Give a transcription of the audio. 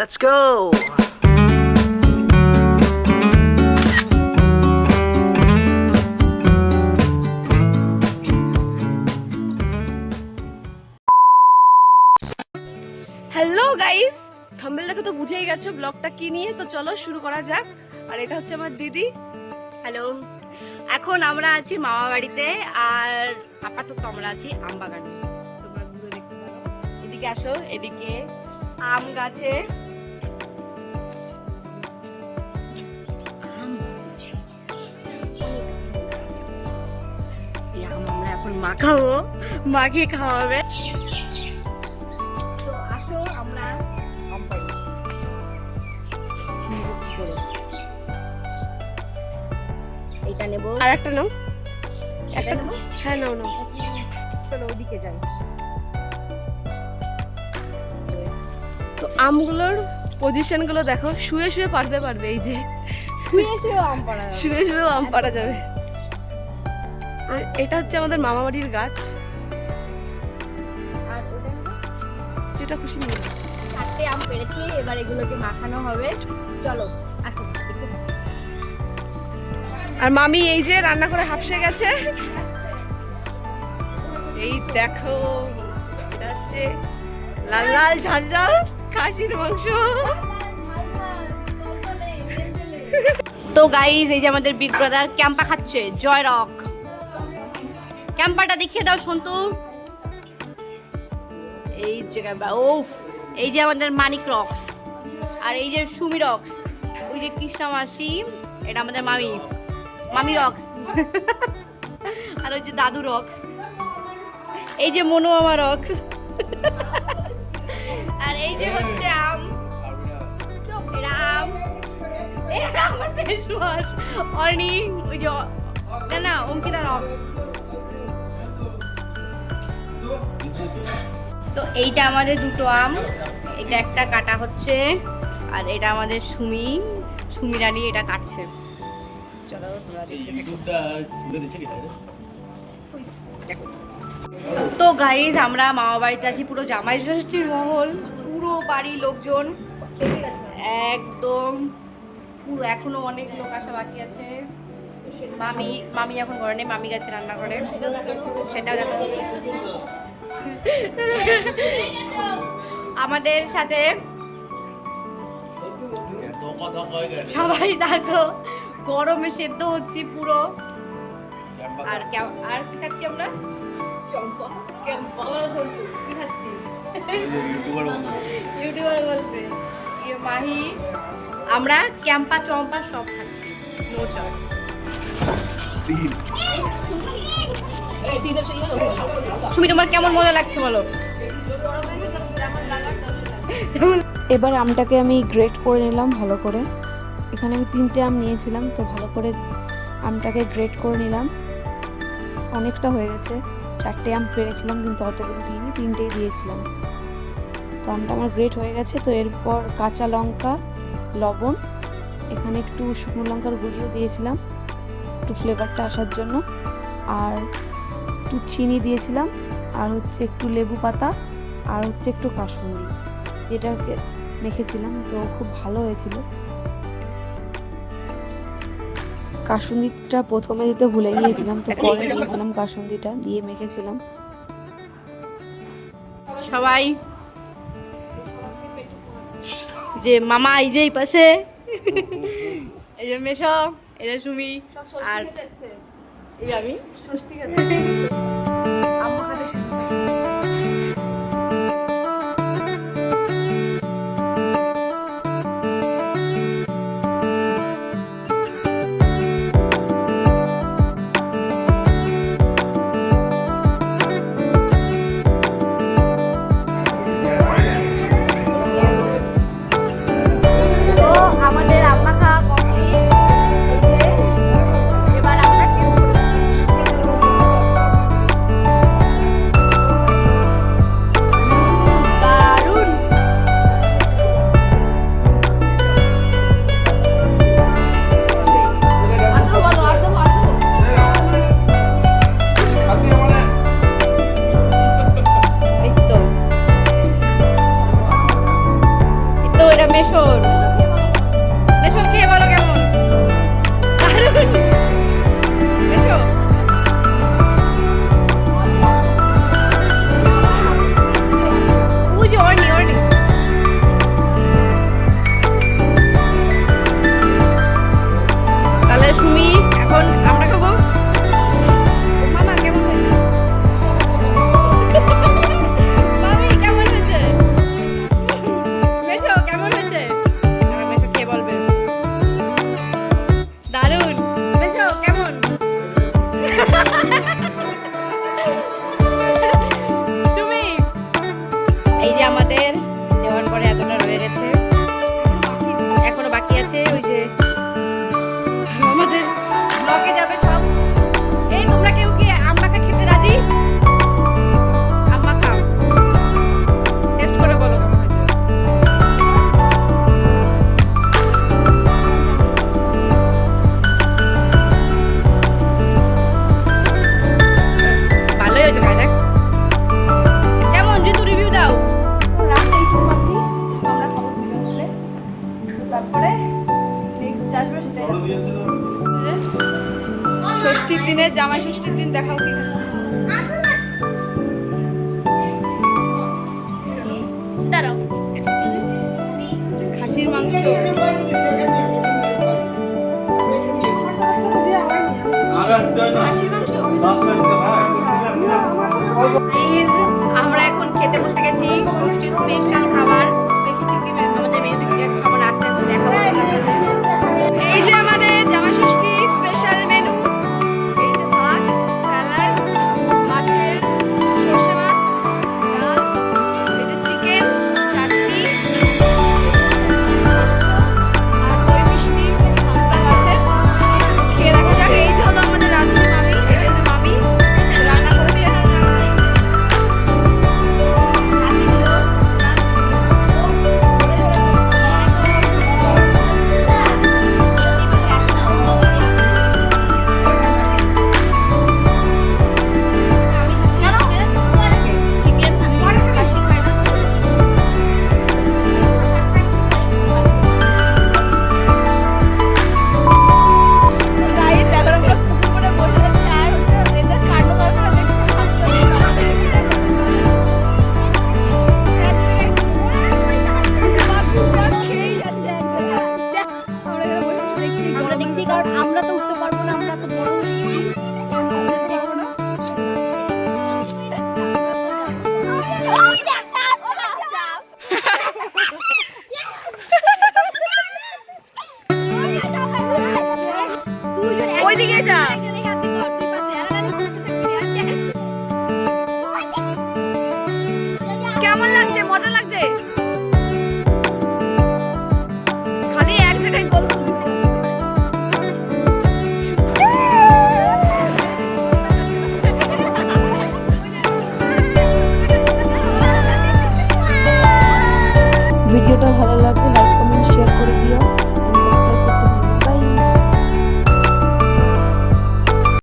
Let's go! Hello guys thumbnail দেখে তো বুঝেই গেছো ব্লগটা কি নিয়ে? তো চলো শুরু করা যাক। আর এটা হচ্ছে আমার দিদি। হ্যালো এখন আমরা আছি মামা বাড়িতে আর আপাতত আমরা আছি আম বাগানে তোমরা ঘুরে দেখতে পারো। এদিকে আসো এদিকে আম গাছে এখন মাখাবো মাখিয়ে খাওয়াবে। তো আসো আমরা নেব। আর একটা নাও। একটা হ্যাঁ নাও নাও। চলো ওদিকে যাই। তো আমগুলোর পজিশনগুলো দেখো শুয়ে শুয়ে পারতে পারবে এই যে। শুয়ে শুয়ে আম পাড়া। শুয়ে শুয়েও আম পাড়া যাবে। আর এটা হচ্ছে আমাদের মামা বাড়ির গাছ। আর ওটা যেটা খুশি নিয়ে। চারটে আম পেরেছি এবার এগুলোকে মাখানো হবে। চলো আসো আর মামি এই যে রান্না করে হাফসে গেছে। এই দেখো এটা হচ্ছে লাল লাল ঝাল ঝাল খাসির মাংস। তো গাইজ এই যে আমাদের বিগ ব্রাদার ক্যাম্পা খাচ্ছে জয় রক ক্যাম্পাটা দেখিয়ে দাও, সন্তু। এই যে ক্যাম্পা ওফ এই যে আমাদের মানিক রক্স আর এই যে সুমি রক্স, ওই যে কৃষ্ণা মাসি, এটা আমাদের মামি মামি রক্স। আর ওই যে দাদু রক্স, এই যে মনু মামা রক্স। আর এই যে হচ্ছে আম এটা আমার ফেস ওয়াশ ওই যে না, অঙ্কিতা রক্স। তো এইটা আমাদের দুটো আম এটা একটা কাটা হচ্ছে আর এটা আমাদের সুমি সুমি রানী এটা কাটছে। চলো। তো গাইজ আমরা মামা বাড়িতে আছি পুরো জামাই ষষ্ঠীর মহল পুরো বাড়ির লোকজন। একদম পুরো এখনও অনেক লোক আসা বাকি আছে। মামি মামি এখন ঘরে নেই মামি গেছে রান্না করে সেটাও দেখা আমাদের সাথে সবাই দেখো গরমে সেদ্ধ হচ্ছে পুরো। আর আর কি খাচ্ছি আমরা? চম্পা। কি খাচ্ছি? ইউটিউবার বলবে ইয়ে মাহি আমরা ক্যাম্পা চম্পা সব খাচ্ছি। সুমি, তোমার কেমন মজা লাগছে বলো? এবার আমটাকে আমি গ্রেট করে নিলাম ভালো করে। এখানে আমি তিনটে আম নিয়েছিলাম, তো ভালো করে আমটাকে গ্রেট করে নিলাম। অনেকটা হয়ে গেছে। চারটে আম পেরেছিলাম, কিন্তু অতগুলো দিইনি, তিনটেই দিয়েছিলাম। তো আমটা আমার গ্রেট হয়ে গেছে। তো এরপর কাঁচা লঙ্কা, লবণ, এখানে একটু শুকনো লঙ্কার গুঁড়িও দিয়েছিলাম, একটু ফ্লেভারটা আসার জন্য। আর একটু চিনি দিয়েছিলাম, আর হচ্ছে একটু লেবু পাতা, আর হচ্ছে একটু কাসুন্দি, এটাকে মেখেছিলাম, তো খুব ভালো হয়েছিল। কাসুন্দিটা প্রথমে দিতে ভুলে গিয়েছিলাম, তো পরে দিয়েছিলাম কাসুন্দিটা, দিয়ে মেখেছিলাম। সবাই, যে মামা এই যে এই পাশে, এই যে মেশো, এই যে সুমি, আর এই আমি? আম্মা দিনে জামাই ষষ্ঠীর দিন দেখাও কি খাসির মাংস। আমরা এখন খেতে বসে গেছি ষষ্ঠী স্পেশাল দেখছি আমরা দেখছি কারণ আমরা তো উঠতে পারব না আমরা তো বড় ওইদিকে যা।